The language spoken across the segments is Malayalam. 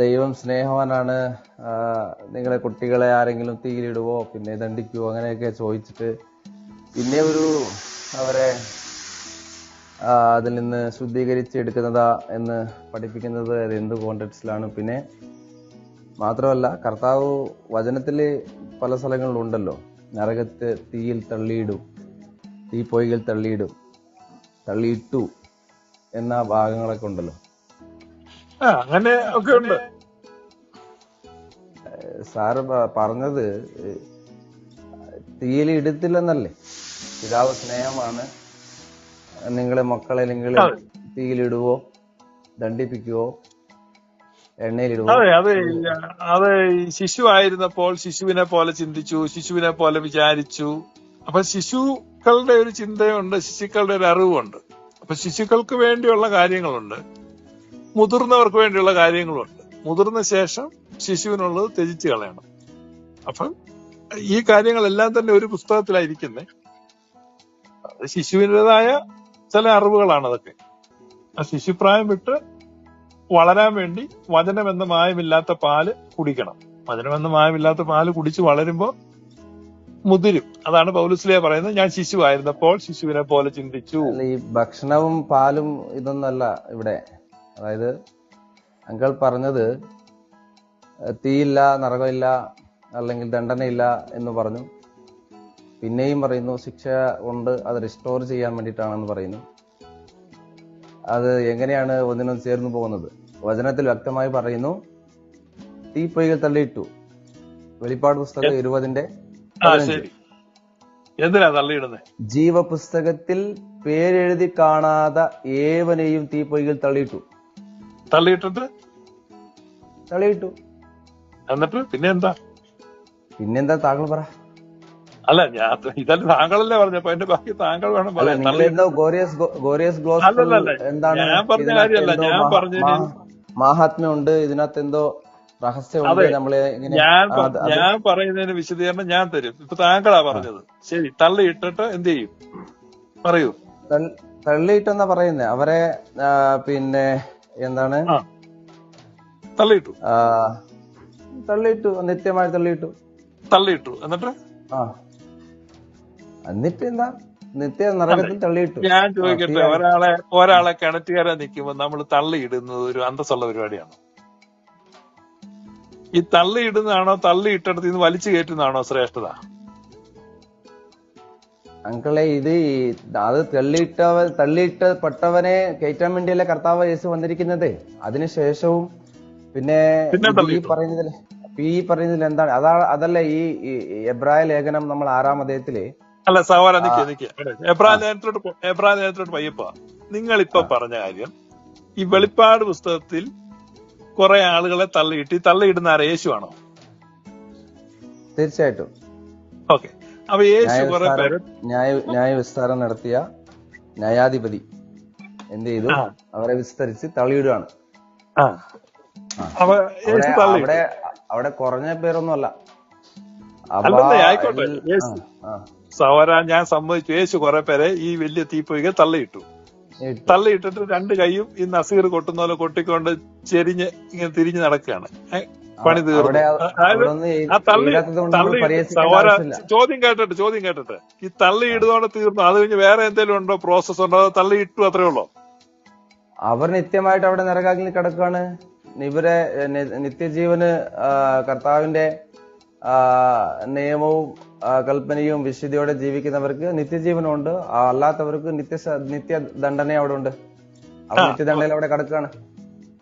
ദൈവം സ്നേഹവാനാണ്. നിങ്ങളെ കുട്ടികളെ ആരെങ്കിലും തീയിലിടുവോ പിന്നെ ദണ്ഡിക്കുവോ അങ്ങനെയൊക്കെ ചോദിച്ചിട്ട് പിന്നെ ഒരു അവരെ അതിൽ നിന്ന് ശുദ്ധീകരിച്ച് എടുക്കുന്നതാ എന്ന് പഠിപ്പിക്കുന്നത് അത് എന്ത് കോണ്ടക്സ്റ്റിലാണ് പിന്നെ മാത്രമല്ല കർത്താവ് വചനത്തിൽ പല സ്ഥലങ്ങളിലുണ്ടല്ലോ. നരകത്ത് തീയിൽ തള്ളിയിടും തീ പൊയ്കൾ തള്ളിയിടും തള്ളിയിട്ടു എന്ന ഭാഗങ്ങളൊക്കെ ഉണ്ടല്ലോ. അങ്ങനെ ഒക്കെ ഉണ്ട്. സാറ് പറഞ്ഞത് തീയിൽ ഇടത്തില്ലെന്നല്ലേ? പിതാവ് സ്നേഹമാണ്. നിങ്ങളെ മക്കളെ നിങ്ങൾ തീയിലിടുവോ ദണ്ഡിപ്പിക്കുവോ? എണ്ണയിലിടുവോ അതെ അതെ ശിശു ആയിരുന്നപ്പോൾ ശിശുവിനെ പോലെ ചിന്തിച്ചു ശിശുവിനെ പോലെ വിചാരിച്ചു. അപ്പൊ ശിശുക്കളുടെ ഒരു ചിന്തയുണ്ട് ശിശുക്കളുടെ ഒരു അറിവുണ്ട്. അപ്പൊ ശിശുക്കൾക്ക് വേണ്ടിയുള്ള കാര്യങ്ങളുണ്ട്. മുതിർന്നവർക്ക് വേണ്ടിയുള്ള കാര്യങ്ങളുണ്ട്. മുതിർന്ന ശേഷം ശിശുവിനുള്ളത് ത്യജിച്ച് കളയണം. അപ്പം ഈ കാര്യങ്ങളെല്ലാം തന്നെ ഒരു പുസ്തകത്തിലായിരിക്കുന്നേ. ശിശുവിന്റെതായ ചില അറിവുകളാണ് അതൊക്കെ. ആ ശിശുപ്രായം വിട്ട് വളരാൻ വേണ്ടി വചനമെന്ന മായമില്ലാത്ത പാൽ കുടിക്കണം. വചനമെന്ന മായമില്ലാത്ത പാൽ കുടിച്ച് വളരുമ്പോൾ മുതിരും. അതാണ് പൗലുസ്ലിയ പറയുന്നത്. ഞാൻ ശിശു ആയിരുന്നപ്പോൾ ശിശുവിനെ പോലെ ചിന്തിച്ചു. ഈ ഭക്ഷണവും പാലും ഇതൊന്നല്ല ഇവിടെ. അതായത് അങ്കൾ പറഞ്ഞത് തീയില്ല നരകമില്ല അല്ലെങ്കിൽ ദണ്ഡനയില്ല എന്ന് പറഞ്ഞു. പിന്നെയും പറയുന്നു ശിക്ഷ കൊണ്ട് അത് റിസ്റ്റോർ ചെയ്യാൻ വേണ്ടിയിട്ടാണെന്ന് പറയുന്നു. അത് എങ്ങനെയാണ് ഒന്നിനും ചേർന്ന് പോകുന്നത്? വചനത്തിൽ വ്യക്തമായി പറയുന്നു തീപ്പൊയ്കൾ തള്ളിയിട്ടു. വെളിപ്പാട് പുസ്തകം ഇരുപതിന്റെ എന്തിനാ തള്ളിയിടുന്നത് ജീവപുസ്തകത്തിൽ പേരെഴുതി കാണാതെ ഏവനെയും തീപ്പൊയ്കൾ തള്ളിയിട്ടു. തള്ളിയിട്ടിട്ട് തള്ളിയിട്ടു. എന്നിട്ട് പിന്നെ എന്താ പിന്നെന്താ താങ്കൾ പറ. അല്ല ഞാൻ ഇതല്ല താങ്കളല്ലേ പറഞ്ഞപ്പോ എന്റെ ബാക്കി താങ്കൾ വേണം അല്ല പറയാൻ. എന്തോ ഗോറിയസ് ഗോറിയസ് ഗ്ലോസ്പൽ എന്താണ് ഞാൻ പറഞ്ഞ ഇതിനകത്ത് കാര്യമല്ല. എന്തോ ഞാൻ ഉണ്ട് ഇതിനകത്ത് എന്തോ രഹസ്യമുണ്ട് നമ്മളെ ഇങ്ങനെ ഞാൻ ഞാൻ പറയുന്നതിന് വിശദീകരണം ഞാൻ തരും. ഇപ്പൊ താങ്കളാ പറഞ്ഞത്. ശരി തള്ളിയിട്ടിട്ട് എന്ത് ചെയ്യും? പറയൂ. തള്ളിയിട്ടെന്നാ പറയുന്നത് അവരെ പിന്നെ എന്താണ്? തള്ളിയിട്ടു. തള്ളിയിട്ടു നിത്യമായി തള്ളിയിട്ടു. തള്ളിയിട്ടു. എന്നിട്ട്? ആ. എന്നിട്ട് എന്താ നിത്യ നരകത്തിൽ തള്ളിയിട്ടു. ഞാൻ ചോദിക്കട്ടെ. ഒരാളെ ഒരാളെ കിണറ്റുകാരെ നിൽക്കുമ്പോ നമ്മൾ തള്ളിയിടുന്നത് ഒരു അന്തസ്സുള്ള പരിപാടിയാണ്? ഈ തള്ളിയിടുന്നതാണോ തള്ളിയിട്ടടുത്ത് നിന്ന് വലിച്ചു കയറ്റുന്നതാണോ ശ്രേഷ്ഠത? അങ്കളെ ഇത് അത് തള്ളിയിട്ടവ തള്ളിയിട്ടപ്പെട്ടവനെ കയറ്റാൻ വേണ്ടിയല്ലേ കർത്താവ് യേശു വന്നിരിക്കുന്നത്? അതിനുശേഷവും പിന്നെ ഈ. പറയുന്നതിൽ ഈ പറയുന്നതിൽ എന്താണ്? അതാ അതല്ല ഈ എബ്രായ ലേഖനം നമ്മൾ ആറാം അദ്ദേഹത്തിൽ അല്ല സഹോദര നിൽക്കുക എബ്രായ ലേഖനത്തിലോട്ട് പയ്യപ്പ. നിങ്ങൾ ഇപ്പൊ പറഞ്ഞ കാര്യം ഈ വെളിപ്പാട് പുസ്തകത്തിൽ കുറെ ആളുകളെ തള്ളിയിട്ട് തള്ളിയിടുന്ന ആരേശു യേശുവാണോ? തീർച്ചയായിട്ടും. ഓക്കെ. അപ്പൊ യേശു കുറെ പേര്. ന്യായവിസ്താരം ന്യായ വിസ്താരം നടത്തിയ ന്യായാധിപതി എന്ത് ചെയ്തു? അവരെ വിസ്തരിച്ച് തള്ളിയിടുകയാണ്. അവിടെ അവിടെ കുറഞ്ഞ പേരൊന്നുമല്ല. അല്ല ആയിക്കോട്ടെ. സഹോദര ഞാൻ സമ്മതിച്ചു. യേശു കുറെ പേരെ ഈ വലിയ തീപ്പൊയ്ക തള്ളിയിട്ടു. തള്ളിയിട്ടിട്ട് രണ്ട് കൈയും ഈ നസീർ കൊട്ടുന്ന പോലെ കൊട്ടിക്കൊണ്ട് ചെരിഞ്ഞ് ഇങ്ങനെ തിരിഞ്ഞ് നടക്കുകയാണ്. പണി തീർന്നു. ചോദ്യം കേട്ടിട്ട് ചോദ്യം കേട്ടിട്ട്. ഈ തള്ളി ഇടുന്നോണ്ട് തീർന്നു. അത് കഴിഞ്ഞ് വേറെ എന്തെങ്കിലും ഉണ്ടോ? പ്രോസസ് ഉണ്ടോ? അത് തള്ളി ഇട്ടു അത്രേ ഉള്ളൂ? അവർ നിത്യമായിട്ട് അവിടെ നരകാഗ്നി കിടക്കുകയാണ് ഇവരെ നിത്യജീവന് കർത്താവിന്റെ നിയമവും കൽപ്പനയും വിശുദ്ധിയോടെ ജീവിക്കുന്നവർക്ക് നിത്യജീവനുണ്ട്. അല്ലാത്തവർക്ക് നിത്യ നിത്യദണ്ഡന നിത്യ ദണ്ഡന അവിടെ ഉണ്ട് അവർ ആ, നിത്യദണ്ഡയിൽ അവിടെ കിടക്കുകയാണ്.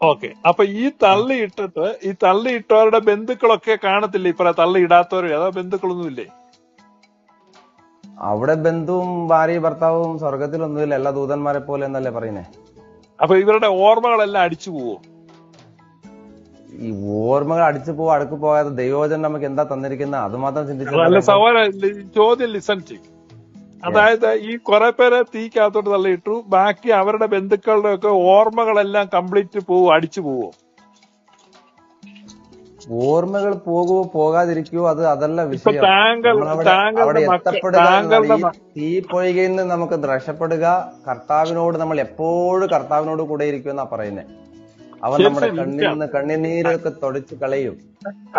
ഓക്കെ. അപ്പൊ ഈ തള്ളി ഇട്ടിട്ട് ഈ തള്ളി ഇട്ടവരുടെ ബന്ധുക്കളൊക്കെ കാണത്തില്ല? ഇപ്പൊ തള്ളി ഇടാത്തവരെ അതോ ബന്ധുക്കളൊന്നും ഇല്ലേ അവിടെ ബന്ധുവും ഭാര്യ ഭർത്താവും സ്വർഗത്തിലൊന്നുമില്ല എല്ലാ ദൂതന്മാരെ പോലെ എന്നല്ലേ പറയുന്നേ? അപ്പൊ ഇവരുടെ ഓർമ്മകളെല്ലാം അടിച്ചു പോവോ? ഈ ഓർമ്മകൾ അടിച്ചു പോവാ അടുക്ക് പോകാതെ ദൈവോചനം നമുക്ക് എന്താ തന്നിരിക്കുന്ന? അത് മാത്രം ചിന്തിച്ചു ചോദ്യം ലിസൺ ചെയ്യും. അതായത് ഈ കുറെ പേരെ തീക്കകത്തോട്ട് തള്ളിയിട്ടു ബാക്കി അവരുടെ ബന്ധുക്കളുടെ ഒക്കെ ഓർമ്മകളെല്ലാം കംപ്ലീറ്റ് പോവും അടിച്ചു പോവോ? ഓർമ്മകൾ പോകുവോ പോകാതിരിക്കുവോ അത് അതല്ല വിഷയം. അവിടെ എത്തപ്പെടുക തീ പൊയ്കയിൽ നിന്ന് നമുക്ക് രക്ഷപ്പെടുക കർത്താവിനോട് നമ്മൾ എപ്പോഴും കർത്താവിനോട് കൂടെ ഇരിക്കും എന്നാ പറയുന്നേ. അവൻ നമ്മുടെ കണ്ണിൽ നിന്ന് കണ്ണിനീരൊക്കെ തുടച്ചു കളയും.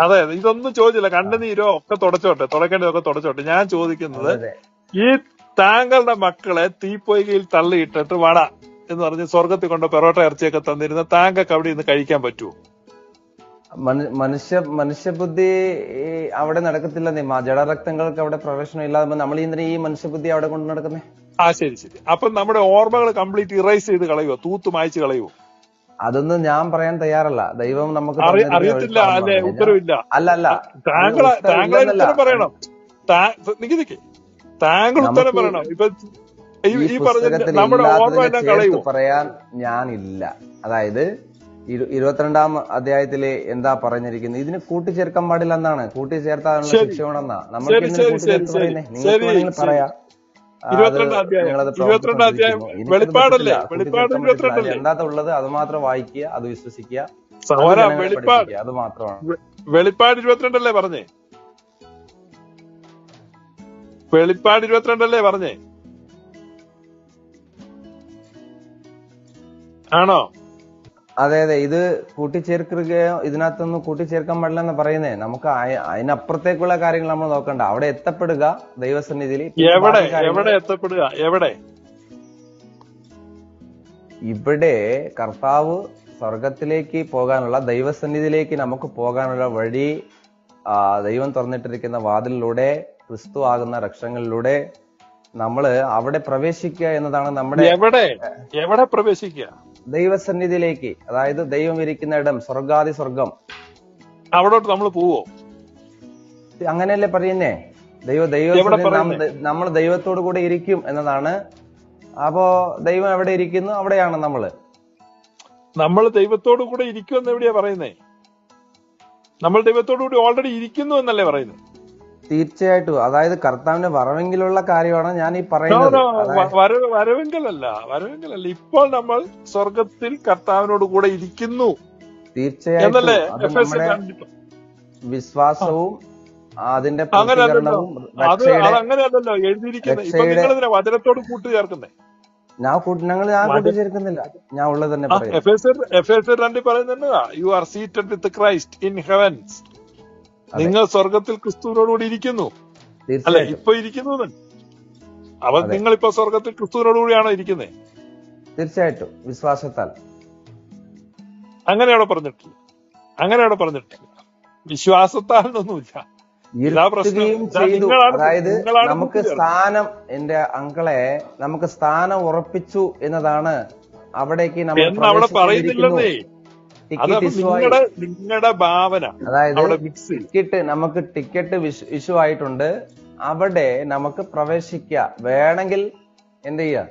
അതെ ഇതൊന്നും ചോദിച്ചില്ല. കണ്ണുനീരോ ഒക്കെ തുടച്ചോട്ടെ തുടക്കേണ്ടതൊക്കെ തുടച്ചോട്ടെ. ഞാൻ ചോദിക്കുന്നത് ഈ താങ്കളുടെ മക്കളെ തീപ്പൊയ്കയിൽ തള്ളിയിട്ടിട്ട് വട എന്ന് പറഞ്ഞ് സ്വർഗത്തിൽ കൊണ്ട് പെറോട്ട ഇറച്ചിയൊക്കെ തന്നിരുന്ന താങ്കൾക്ക് അവിടെ ഇന്ന് കഴിക്കാൻ പറ്റുമോ മനുഷ്യ മനുഷ്യബുദ്ധി അവിടെ നടക്കത്തില്ല മാ ജഡരക്തങ്ങൾക്ക് അവിടെ പ്രവേശനം ഇല്ലാതെ നമ്മൾ ഇന്നലെ ഈ മനുഷ്യബുദ്ധി അവിടെ കൊണ്ട് നടക്കുന്നേ? ആ ശരി ശരി. അപ്പൊ നമ്മുടെ ഓർമ്മകൾ കംപ്ലീറ്റ് ഇറൈസ് ചെയ്ത് കളയുവോ? തൂത്ത് മായ്ച്ച് കളയുവോ? അതൊന്നും ഞാൻ പറയാൻ തയ്യാറല്ല. ദൈവം നമുക്ക് അറിയത്തില്ല അല്ലെ? ഉത്തരവില്ല. അല്ല അല്ല താങ്കളെ താങ്കളെ പറയണം. നിക്ക് നിക്ക് താങ്കൾ ഉത്തരം പറയണം. ഇപ്പൊ ഈ പറഞ്ഞ നമ്മുടെ ഓർമ്മ എല്ലാം പറയാൻ ഞാനില്ല. അതായത് ഇരു- ഇരുപത്തിരണ്ടാം അധ്യായത്തിൽ എന്താ പറഞ്ഞിരിക്കുന്നത്? ഇതിന് കൂട്ടിച്ചേർക്കാൻ പാടില്ല എന്നാണ്. കൂട്ടിച്ചേർത്താനുള്ള ശരി. ശിക്ഷ വേണമെന്നാ നമ്മൾ പറയാം. ഇരുപത്തിരണ്ടല്ലേ എന്താ ഉള്ളത്? അത് മാത്രം വായിക്കുക അത് വിശ്വസിക്കുക. അത് മാത്രമാണ്. വെളിപ്പാട് ഇരുപത്തിരണ്ടല്ലേ പറഞ്ഞേ? വെളിപ്പാട് ഇരുപത്തിരണ്ടല്ലേ പറഞ്ഞേ? ആണോ? അതെ അതെ. ഇത് കൂട്ടിച്ചേർക്കുകയോ ഇതിനകത്തൊന്നും കൂട്ടിച്ചേർക്കാൻ പാടില്ല എന്ന് പറയുന്നേ. നമുക്ക് അതിനപ്പുറത്തേക്കുള്ള കാര്യങ്ങൾ നമ്മൾ നോക്കണ്ട. അവിടെ എത്തപ്പെടുക ദൈവസന്നിധിയിൽ. എവിടെ? എവിടെ എത്തപ്പെടുക? എവിടെ? ഇവിടെ കർത്താവ് സ്വർഗത്തിലേക്ക് പോകാനുള്ള ദൈവസന്നിധിയിലേക്ക് നമുക്ക് പോകാനുള്ള വഴി ദൈവം തുറന്നിട്ടിരിക്കുന്ന വാതിലിലൂടെ ക്രിസ്തു ആകുന്ന രക്ഷങ്ങളിലൂടെ നമ്മൾ അവിടെ പ്രവേശിക്കുക എന്നതാണ് നമ്മുടെ എവിടെ? എവിടെ പ്രവേശിക്കുക? ദൈവസന്നിധിയിലേക്ക്. അതായത് ദൈവം ഇരിക്കുന്ന ഇടം സ്വർഗാദി സ്വർഗം. അവിടോട്ട് നമ്മൾ പോവോ? അങ്ങനെയല്ലേ പറയുന്നേ? ദൈവ ദൈവ നമ്മൾ ദൈവത്തോടു കൂടെ ഇരിക്കും എന്നതാണ്. അപ്പോ ദൈവം എവിടെ ഇരിക്കുന്നു? അവിടെയാണ് നമ്മൾ. നമ്മൾ ദൈവത്തോടു കൂടെ ഇരിക്കും എന്ന് എവിടെയാ പറയുന്നേ? നമ്മൾ ദൈവത്തോടു കൂടി ഓൾറെഡി ഇരിക്കുന്നു എന്നല്ലേ പറയുന്നത് തീർച്ചയായിട്ടും. അതായത് കർത്താവിന്റെ വരവെങ്കിലുള്ള കാര്യമാണ് ഞാൻ ഈ പറയുന്നത്. വരവെങ്കിലല്ല വരവെങ്കിലല്ല വരവ് വരവെങ്കലല്ല. വരവെങ്കലല്ല. ഇപ്പോൾ നമ്മൾ സ്വർഗത്തിൽ കർത്താവിനോട് കൂടെ ഇരിക്കുന്നു. തീർച്ചയായിട്ടും. വിശ്വാസവും അതിന്റെ അങ്ങനെയല്ലല്ലോ അങ്ങനെയല്ലല്ലോ എഴുതിയിരിക്കുന്നത് വചനത്തോട് കൂട്ടി ചേർക്കുന്നേ. ഞാൻ ഞങ്ങൾ ഞാൻ കൂട്ടിച്ചേർക്കുന്നില്ല ഞാൻ ഉള്ളത് തന്നെ പറയുന്നു. എഫ് എസ് എഫ് പറയുന്നുണ്ട് you are seated with Christ in heavens നിങ്ങൾ സ്വർഗത്തിൽ ക്രിസ്തുവിനോടുകൂടി ഇരിക്കുന്നു. അല്ലെ ഇപ്പൊ ഇരിക്കുന്നു അവൻ. ഇപ്പൊ സ്വർഗത്തിൽ ക്രിസ്തുവിനോടുകൂടിയാണോ ഇരിക്കുന്നത് തീർച്ചയായിട്ടും വിശ്വാസത്താൽ. അങ്ങനെ അവിടെ പറഞ്ഞിട്ടില്ല അങ്ങനെ അവിടെ പറഞ്ഞിട്ടില്ല വിശ്വാസത്താൽ ഒന്നുമില്ല ചെയ്തു. അതായത് നമുക്ക് സ്ഥാനം എന്റെ അങ്കളെ നമുക്ക് സ്ഥാനം ഉറപ്പിച്ചു എന്നതാണ് അവിടേക്ക് നമ്മൾ പറയുന്നില്ലെന്നേ. നിങ്ങളുടെ നിങ്ങളുടെ ഭാവന അതായത് ടിക്കറ്റ് നമുക്ക് ടിക്കറ്റ് ഇഷ്യൂ ആയിട്ടുണ്ട്. അവിടെ നമുക്ക് പ്രവേശിക്കുക വേണമെങ്കിൽ എന്ത് ചെയ്യാ?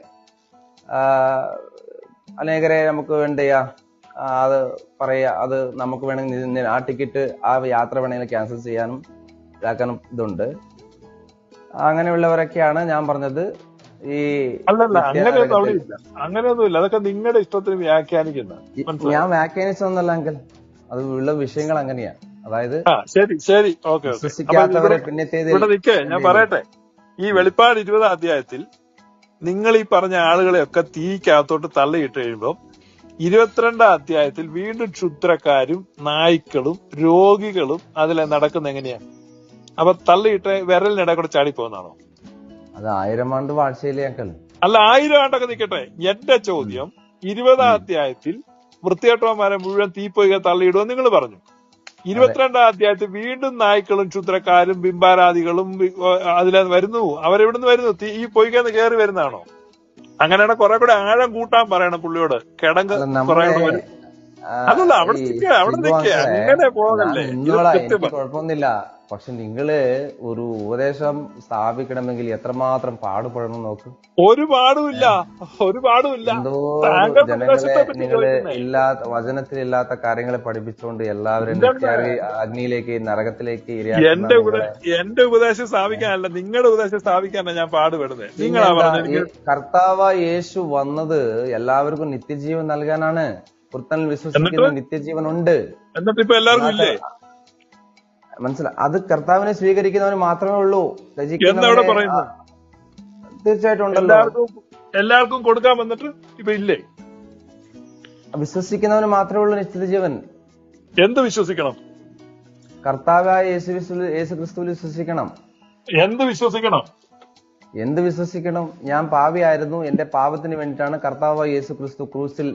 അനേകരെ നമുക്ക് എന്ത് ചെയ്യാം? അത് പറയുക അത് നമുക്ക് വേണമെങ്കിൽ ആ ടിക്കറ്റ് ആ യാത്ര വേണമെങ്കിൽ ക്യാൻസൽ ചെയ്യാനും ഇതാക്കാനും ഇതുണ്ട്. അങ്ങനെയുള്ളവരൊക്കെയാണ് ഞാൻ പറഞ്ഞത്. ഈ അല്ലല്ല അങ്ങനെയൊന്നും അവിടെ ഇല്ല. അങ്ങനെയൊന്നുമില്ല അതൊക്കെ നിങ്ങളുടെ ഇഷ്ടത്തിന് വ്യാഖ്യാനിക്കുന്ന. ഞാൻ വ്യാഖ്യാനിച്ചൊന്നല്ല അങ്കിൾ. അത് ഉള്ള വിഷയങ്ങൾ അങ്ങനെയാ. അതായത് ശരി ശരി. ഓക്കെ ഇവിടെ നിൽക്കേ ഞാൻ പറയട്ടെ. ഈ വെളിപ്പാട് ഇരുപതാം അധ്യായത്തിൽ നിങ്ങൾ ഈ പറഞ്ഞ ആളുകളെയൊക്കെ തീക്കകത്തോട്ട് തള്ളിയിട്ട് കഴിയുമ്പോൾ ഇരുപത്തിരണ്ടാം അധ്യായത്തിൽ വീണ്ടും ക്ഷുദ്രക്കാരും നായ്ക്കളും രോഗികളും അതിലെ നടക്കുന്ന എങ്ങനെയാ? അപ്പൊ തള്ളിയിട്ട് വിരലിനിടെ കൂടെ ചാടിപ്പോകുന്നതാണോ? അത് ആയിരം ആണ്ട് വാഴ്ചയിലേക്കാണ് അല്ല ആയിരം ആണ്ടൊക്കെ നിൽക്കട്ടെ എന്റെ ചോദ്യം ഇരുപതാം അധ്യായത്തിൽ വൃത്തികെട്ടവന്മാരെ മുഴുവൻ തീപ്പൊയ്ക തള്ളിയിടുമെന്ന് നിങ്ങൾ പറഞ്ഞു. ഇരുപത്തിരണ്ടാം അധ്യായത്തിൽ വീണ്ടും നായ്ക്കളും ക്ഷുദ്രക്കാരും ബിംബാരാദികളും അതിലെ വരുന്നു. അവരെവിടുന്ന് വരുന്നു? തീ- ഈ പൊയ്ക്ക് കയറി വരുന്നതാണോ? അങ്ങനെയാണ് കുറെ കൂടെ ആഴം കൂട്ടാൻ പറയണം പുള്ളിയോട്. കിടങ്ങ് കുറെ അവിടെ അവിടെ അങ്ങനെ പോകല്ലേ? കുഴപ്പമൊന്നുമില്ല. പക്ഷെ നിങ്ങൾ ഒരു ഉപദേശം സ്ഥാപിക്കണമെങ്കിൽ എത്രമാത്രം പാടുപെടണം നോക്ക്. ഒരു പാടുമില്ല. ഒരു പാടുമില്ല. താങ്കളുടെ ജനങ്ങളെ നിങ്ങൾ ഇല്ലാത്ത വചനത്തിലില്ലാത്ത കാര്യങ്ങളെ പഠിപ്പിച്ചുകൊണ്ട് എല്ലാവരും അഗ്നിയിലേക്ക് നരകത്തിലേക്ക് എന്റെ എന്റെ ഉപദേശം സ്ഥാപിക്കാനല്ല നിങ്ങളുടെ ഉപദേശം സ്ഥാപിക്കാനല്ല ഞാൻ പാടുപെടുന്നത് നിങ്ങളാ കർത്താവ് യേശു വന്നത് എല്ലാവർക്കും നിത്യജീവൻ നൽകാനാണ്. എന്നിട്ട് വിശ്വസിക്കുന്ന നിത്യജീവൻ ഉണ്ട് എന്നിട്ട് ഇപ്പൊ എല്ലാവർക്കും ഇല്ലേ? മനസ്സിലായി അത് കർത്താവിനെ സ്വീകരിക്കുന്നവന് മാത്രമേ ഉള്ളൂ. തീർച്ചയായിട്ടും ഉണ്ടല്ലോ. എല്ലാവർക്കും കൊടുക്കാൻ വന്നിട്ട് ഇപ്പൊ ഇല്ലേ? വിശ്വസിക്കുന്നവന് മാത്രമേ ഉള്ളൂ നിശ്ചിത ജീവൻ എന്ത് വിശ്വസിക്കണം? കർത്താവായ യേശു ക്രിസ്തുവിൽ വിശ്വസിക്കണം. എന്ത് വിശ്വസിക്കണം? എന്ത് വിശ്വസിക്കണം? ഞാൻ പാവിയായിരുന്നു. എന്റെ പാപത്തിന് വേണ്ടിയിട്ടാണ് കർത്താവായ യേശു ക്രിസ്തു ക്രൂസിൽ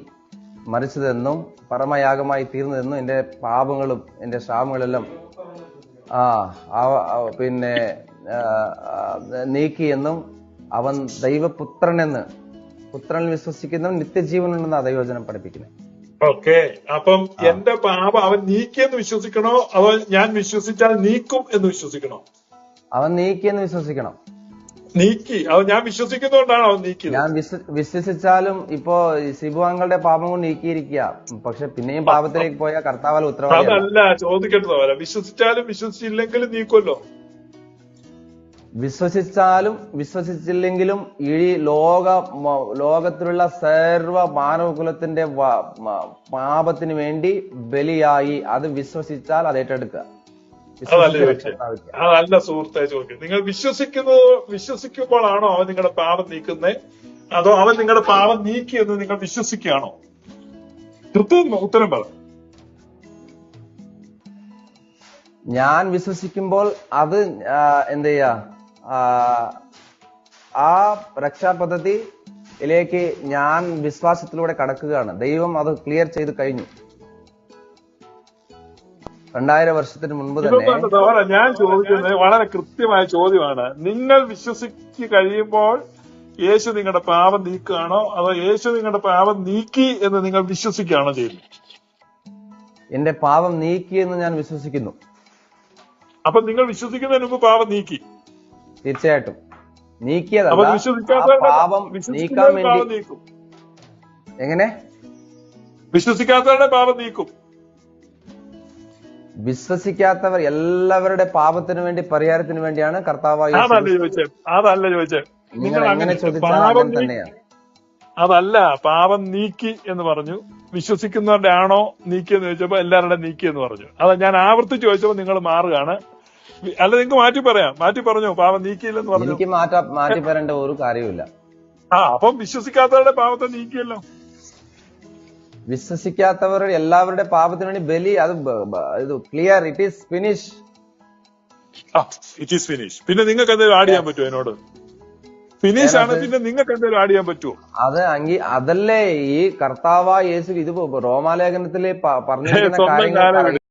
മരിച്ചതെന്നും പരമയാഗമായി തീർന്നതെന്നും എന്റെ പാപങ്ങളും എന്റെ ശാപങ്ങളെല്ലാം ആ പിന്നെ നീക്കിയെന്നും അവൻ ദൈവപുത്രനെന്ന് പുത്രനിൽ വിശ്വസിക്കുന്നവൻ നിത്യജീവനുണ്ടെന്ന് ദൈവജനം പഠിപ്പിക്കുന്നത് ഓക്കെ. അപ്പം എന്റെ പാപം അവൻ നീക്കിയെന്ന് വിശ്വസിക്കണോ? അവൻ ഞാൻ വിശ്വസിച്ചാൽ നീക്കും എന്ന് വിശ്വസിക്കണോ? അവൻ നീക്കിയെന്ന് വിശ്വസിക്കണം. നീക്കി. അത് ഞാൻ വിശ്വസിക്കുന്നോണ്ടാണ് അവൻ നീക്കിയത്. ഞാൻ വിശ്വസിച്ചാലും ഇപ്പോ ശിബുവാങ്ങളുടെ പാപം കൊണ്ട് നീക്കിയിരിക്കുക. പക്ഷെ പിന്നെയും പാപത്തിലേക്ക് പോയ കർത്താവാൽ ഉത്തരവാദിത്വം അതല്ല ചോദിക്കേണ്ടത് പോലെ വിശ്വസിച്ചാലും വിശ്വസിച്ചില്ലെങ്കിലും നീക്കുമല്ലോ വിശ്വസിച്ചാലും വിശ്വസിച്ചില്ലെങ്കിലും ഈ ലോക ലോകത്തിലുള്ള സർവ മാനവകുലത്തിന്റെ പാപത്തിന് വേണ്ടി ബലിയായി അത് വിശ്വസിച്ചാൽ അത് ഏറ്റെടുക്കുക. അതല്ല രക്ഷ സുഹൃത്തെ ചോദിക്കും നിങ്ങൾ വിശ്വസിക്കുന്നു വിശ്വസിക്കുമ്പോഴാണോ അവൻ നിങ്ങളുടെ പാപം നീക്കുന്നത് അതോ അവൻ നിങ്ങളുടെ പാപം നീക്കി എന്ന് നിങ്ങൾ വിശ്വസിക്കുകയാണോ? കൃത്യം ഉത്തരം പറ. ഞാൻ വിശ്വസിക്കുമ്പോൾ അത് എന്ത് ചെയ്യാ? ആ, ആ രക്ഷാപദ്ധതിയിലേക്ക് ഞാൻ വിശ്വാസത്തിലൂടെ കടക്കുകയാണ്. ദൈവം അത് ക്ലിയർ ചെയ്ത് കഴിഞ്ഞു. രണ്ടായിരം വർഷത്തിന് മുൻപ് തന്നെ ഞാൻ ചോദിക്കുന്നത് വളരെ കൃത്യമായ ചോദ്യമാണ്. നിങ്ങൾ വിശ്വസിച്ച് കഴിയുമ്പോൾ യേശു നിങ്ങളുടെ പാപം നീക്കുകയാണോ? അതോ യേശു നിങ്ങളുടെ പാപം നീക്കി എന്ന് നിങ്ങൾ വിശ്വസിക്കുകയാണോ ചെയ്യുന്നത്? എന്റെ പാപം നീക്കി എന്ന് ഞാൻ വിശ്വസിക്കുന്നു. അപ്പൊ നിങ്ങൾ വിശ്വസിക്കുന്നതിന് മുമ്പ് പാപം നീക്കി. തീർച്ചയായിട്ടും. നീക്കിയതല്ല. പാപം നീക്കാൻ വേണ്ടി എങ്ങനെ? വിശ്വസിക്കാത്തവരുടെ പാപം നീക്കും. വിശ്വസിക്കാത്തവർ എല്ലാവരുടെ പാപത്തിന് വേണ്ടി പരിഹാരത്തിന് വേണ്ടിയാണ് കർത്താവ് യേശു അതല്ല ചോദിച്ചേ. അതല്ല നിങ്ങൾ അങ്ങനെ പാപം തന്നെയാണ് അതല്ല പാപം നീക്കി എന്ന് പറഞ്ഞു. വിശ്വസിക്കുന്നവരുടെ ആണോ നീക്കി എന്ന് ചോദിച്ചപ്പോ എല്ലാവരുടെ നീക്കി എന്ന് പറഞ്ഞു. അതാ ഞാൻ ആവർത്തിച്ച് ചോദിച്ചപ്പോ നിങ്ങൾ മാറുകയാണ്. അല്ല നിങ്ങൾക്ക് മാറ്റി പറയാം. മാറ്റി പറഞ്ഞു? പാപം നീക്കിയില്ലെന്ന് പറഞ്ഞു? എനിക്ക് മാറ്റി പറയേണ്ട ഒരു കാര്യമില്ല ആ അപ്പം വിശ്വസിക്കാത്തവരുടെ പാപത്തെ നീക്കിയല്ലോ. വിശ്വസിക്കാത്തവർ എല്ലാവരുടെ പാപത്തിന് വേണ്ടി ബലി അത് ഇത് clear it is finish it is finish പിന്നെ നിങ്ങൾക്ക് എന്തെങ്കിലും ആഡ് ചെയ്യാൻ പറ്റുമോ എന്നോട്? ഫിനിഷ് ആണ് പിന്നെ നിങ്ങൾക്ക് എന്തെങ്കിലും ആഡ് ചെയ്യാൻ പറ്റുമോ? അത് അങ്കി അതല്ലേ ഈ കർത്താവ യേശു ഇത് റോമാലേഖനത്തിലെ പറഞ്ഞിരിക്കുന്ന കാര്യങ്ങൾ